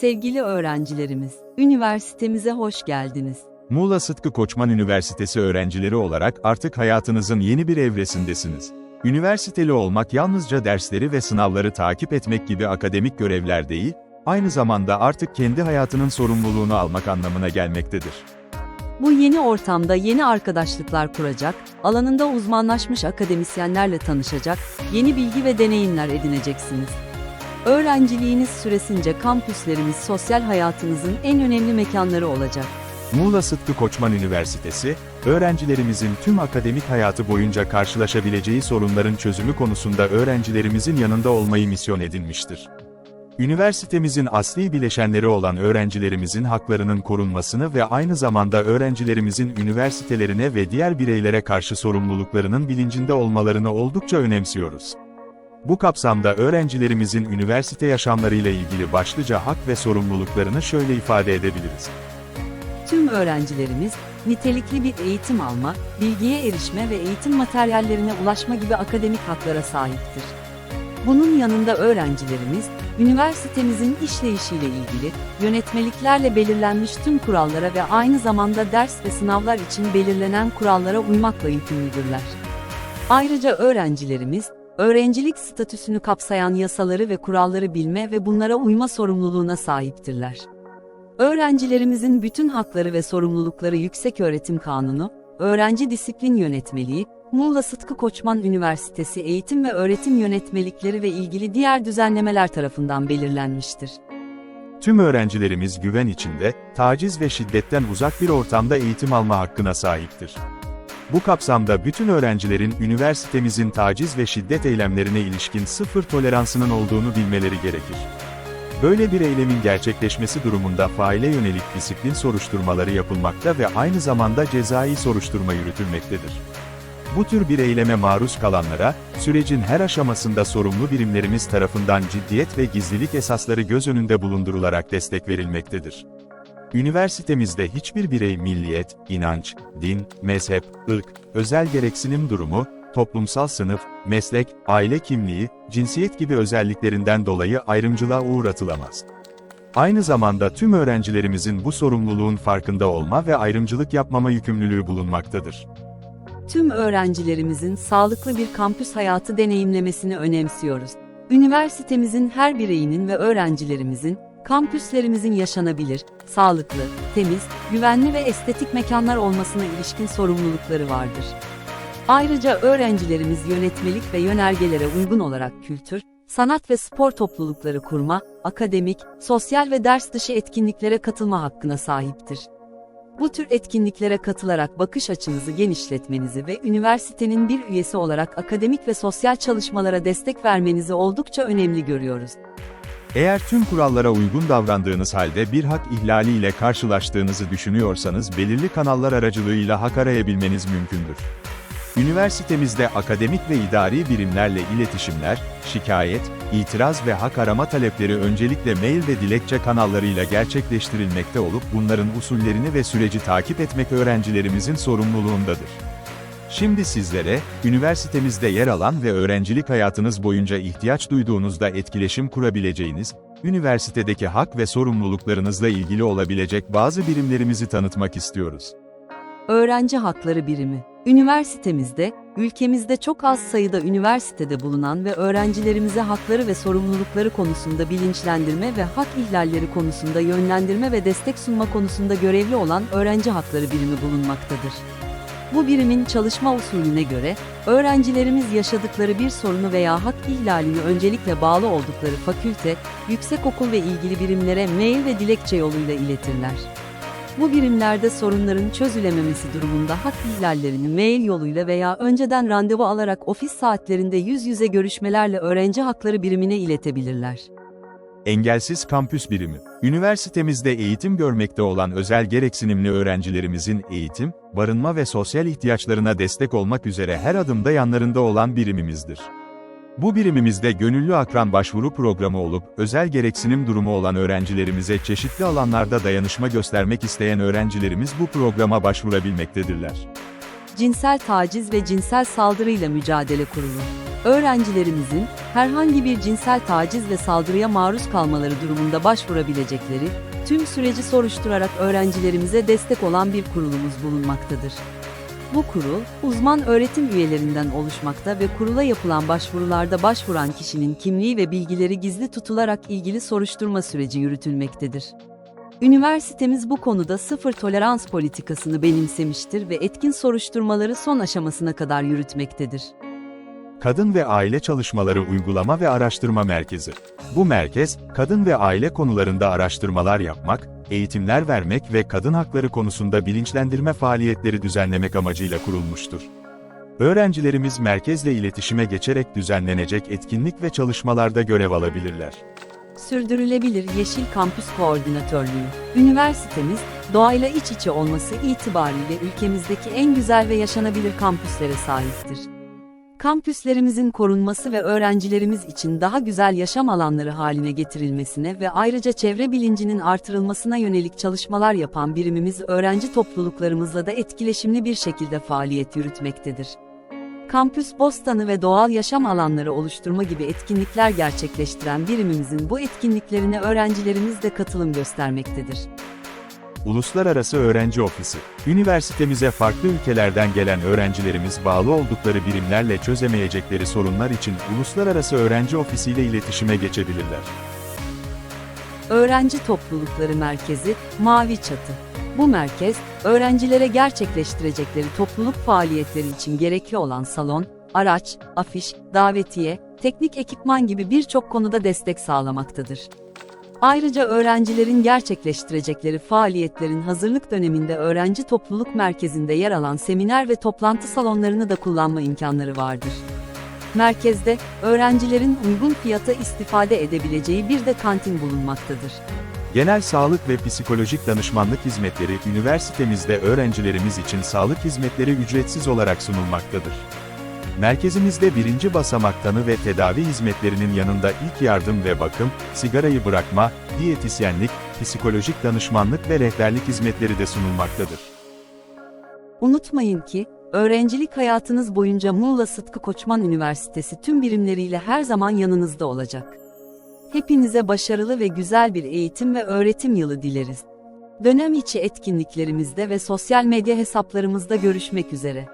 Sevgili öğrencilerimiz, üniversitemize hoş geldiniz. Muğla Sıtkı Koçman Üniversitesi öğrencileri olarak artık hayatınızın yeni bir evresindesiniz. Üniversiteli olmak yalnızca dersleri ve sınavları takip etmek gibi akademik görevler değil, aynı zamanda artık kendi hayatının sorumluluğunu almak anlamına gelmektedir. Bu yeni ortamda yeni arkadaşlıklar kuracak, alanında uzmanlaşmış akademisyenlerle tanışacak, yeni bilgi ve deneyimler edineceksiniz. Öğrenciliğiniz süresince kampüslerimiz sosyal hayatınızın en önemli mekanları olacak. Muğla Sıtkı Koçman Üniversitesi, öğrencilerimizin tüm akademik hayatı boyunca karşılaşabileceği sorunların çözümü konusunda öğrencilerimizin yanında olmayı misyon edinmiştir. Üniversitemizin asli bileşenleri olan öğrencilerimizin haklarının korunmasını ve aynı zamanda öğrencilerimizin üniversitelerine ve diğer bireylere karşı sorumluluklarının bilincinde olmalarını oldukça önemsiyoruz. Bu kapsamda öğrencilerimizin üniversite yaşamlarıyla ilgili başlıca hak ve sorumluluklarını şöyle ifade edebiliriz. Tüm öğrencilerimiz, nitelikli bir eğitim alma, bilgiye erişme ve eğitim materyallerine ulaşma gibi akademik haklara sahiptir. Bunun yanında öğrencilerimiz, üniversitemizin işleyişiyle ilgili, yönetmeliklerle belirlenmiş tüm kurallara ve aynı zamanda ders ve sınavlar için belirlenen kurallara uymakla yükümlüdürler. Ayrıca öğrencilerimiz, öğrencilik statüsünü kapsayan yasaları ve kuralları bilme ve bunlara uyma sorumluluğuna sahiptirler. Öğrencilerimizin bütün hakları ve sorumlulukları Yükseköğretim Kanunu, Öğrenci Disiplin Yönetmeliği, Muğla Sıtkı Koçman Üniversitesi Eğitim ve Öğretim Yönetmelikleri ve ilgili diğer düzenlemeler tarafından belirlenmiştir. Tüm öğrencilerimiz güven içinde, taciz ve şiddetten uzak bir ortamda eğitim alma hakkına sahiptir. Bu kapsamda bütün öğrencilerin üniversitemizin taciz ve şiddet eylemlerine ilişkin sıfır toleransının olduğunu bilmeleri gerekir. Böyle bir eylemin gerçekleşmesi durumunda faile yönelik disiplin soruşturmaları yapılmakta ve aynı zamanda cezai soruşturma yürütülmektedir. Bu tür bir eyleme maruz kalanlara, sürecin her aşamasında sorumlu birimlerimiz tarafından ciddiyet ve gizlilik esasları göz önünde bulundurularak destek verilmektedir. Üniversitemizde hiçbir birey milliyet, inanç, din, mezhep, ırk, özel gereksinim durumu, toplumsal sınıf, meslek, aile kimliği, cinsiyet gibi özelliklerinden dolayı ayrımcılığa uğratılamaz. Aynı zamanda tüm öğrencilerimizin bu sorumluluğun farkında olma ve ayrımcılık yapmama yükümlülüğü bulunmaktadır. Tüm öğrencilerimizin sağlıklı bir kampüs hayatı deneyimlemesini önemsiyoruz. Üniversitemizin her bireyinin ve öğrencilerimizin, kampüslerimizin yaşanabilir, sağlıklı, temiz, güvenli ve estetik mekanlar olmasına ilişkin sorumlulukları vardır. Ayrıca öğrencilerimiz yönetmelik ve yönergelere uygun olarak kültür, sanat ve spor toplulukları kurma, akademik, sosyal ve ders dışı etkinliklere katılma hakkına sahiptir. Bu tür etkinliklere katılarak bakış açınızı genişletmenizi ve üniversitenin bir üyesi olarak akademik ve sosyal çalışmalara destek vermenizi oldukça önemli görüyoruz. Eğer tüm kurallara uygun davrandığınız halde bir hak ihlaliyle karşılaştığınızı düşünüyorsanız belirli kanallar aracılığıyla hak arayabilmeniz mümkündür. Üniversitemizde akademik ve idari birimlerle iletişimler, şikayet, itiraz ve hak arama talepleri öncelikle mail ve dilekçe kanallarıyla gerçekleştirilmekte olup bunların usullerini ve süreci takip etmek öğrencilerimizin sorumluluğundadır. Şimdi sizlere, üniversitemizde yer alan ve öğrencilik hayatınız boyunca ihtiyaç duyduğunuzda etkileşim kurabileceğiniz, üniversitedeki hak ve sorumluluklarınızla ilgili olabilecek bazı birimlerimizi tanıtmak istiyoruz. Öğrenci Hakları Birimi Üniversitemizde, ülkemizde çok az sayıda üniversitede bulunan ve öğrencilerimize hakları ve sorumlulukları konusunda bilinçlendirme ve hak ihlalleri konusunda yönlendirme ve destek sunma konusunda görevli olan Öğrenci Hakları Birimi bulunmaktadır. Bu birimin çalışma usulüne göre, öğrencilerimiz yaşadıkları bir sorunu veya hak ihlalini öncelikle bağlı oldukları fakülte, yüksekokul ve ilgili birimlere mail ve dilekçe yoluyla iletirler. Bu birimlerde sorunların çözülememesi durumunda hak ihlallerini mail yoluyla veya önceden randevu alarak ofis saatlerinde yüz yüze görüşmelerle öğrenci hakları birimine iletebilirler. Engelsiz Kampüs Birimi Üniversitemizde eğitim görmekte olan özel gereksinimli öğrencilerimizin eğitim, barınma ve sosyal ihtiyaçlarına destek olmak üzere her adımda yanlarında olan birimimizdir. Bu birimimizde gönüllü akran başvuru programı olup, özel gereksinim durumu olan öğrencilerimize çeşitli alanlarda dayanışma göstermek isteyen öğrencilerimiz bu programa başvurabilmektedirler. Cinsel taciz ve cinsel saldırıyla mücadele kurulu. Öğrencilerimizin herhangi bir cinsel taciz ve saldırıya maruz kalmaları durumunda başvurabilecekleri, tüm süreci soruşturarak öğrencilerimize destek olan bir kurulumuz bulunmaktadır. Bu kurul, uzman öğretim üyelerinden oluşmakta ve kurula yapılan başvurularda başvuran kişinin kimliği ve bilgileri gizli tutularak ilgili soruşturma süreci yürütülmektedir. Üniversitemiz bu konuda sıfır tolerans politikasını benimsemiştir ve etkin soruşturmaları son aşamasına kadar yürütmektedir. Kadın ve Aile Çalışmaları Uygulama ve Araştırma Merkezi. Bu merkez, kadın ve aile konularında araştırmalar yapmak, eğitimler vermek ve kadın hakları konusunda bilinçlendirme faaliyetleri düzenlemek amacıyla kurulmuştur. Öğrencilerimiz merkezle iletişime geçerek düzenlenecek etkinlik ve çalışmalarda görev alabilirler. Sürdürülebilir Yeşil Kampüs Koordinatörlüğü. Üniversitemiz, doğayla iç içe olması itibariyle ülkemizdeki en güzel ve yaşanabilir kampüslere sahiptir. Kampüslerimizin korunması ve öğrencilerimiz için daha güzel yaşam alanları haline getirilmesine ve ayrıca çevre bilincinin artırılmasına yönelik çalışmalar yapan birimimiz öğrenci topluluklarımızla da etkileşimli bir şekilde faaliyet yürütmektedir. Kampüs bostanı ve doğal yaşam alanları oluşturma gibi etkinlikler gerçekleştiren birimimizin bu etkinliklerine öğrencilerimiz de katılım göstermektedir. Uluslararası Öğrenci Ofisi. Üniversitemize farklı ülkelerden gelen öğrencilerimiz bağlı oldukları birimlerle çözemeyecekleri sorunlar için Uluslararası Öğrenci Ofisi ile iletişime geçebilirler. Öğrenci Toplulukları Merkezi, Mavi Çatı. Bu merkez, öğrencilere gerçekleştirecekleri topluluk faaliyetleri için gerekli olan salon, araç, afiş, davetiye, teknik ekipman gibi birçok konuda destek sağlamaktadır. Ayrıca öğrencilerin gerçekleştirecekleri faaliyetlerin hazırlık döneminde öğrenci topluluk merkezinde yer alan seminer ve toplantı salonlarını da kullanma imkanları vardır. Merkezde, öğrencilerin uygun fiyata istifade edebileceği bir de kantin bulunmaktadır. Genel sağlık ve psikolojik danışmanlık hizmetleri üniversitemizde öğrencilerimiz için sağlık hizmetleri ücretsiz olarak sunulmaktadır. Merkezimizde birinci basamak tanı ve tedavi hizmetlerinin yanında ilk yardım ve bakım, sigarayı bırakma, diyetisyenlik, psikolojik danışmanlık ve rehberlik hizmetleri de sunulmaktadır. Unutmayın ki, öğrencilik hayatınız boyunca Muğla Sıtkı Koçman Üniversitesi tüm birimleriyle her zaman yanınızda olacak. Hepinize başarılı ve güzel bir eğitim ve öğretim yılı dileriz. Dönem içi etkinliklerimizde ve sosyal medya hesaplarımızda görüşmek üzere.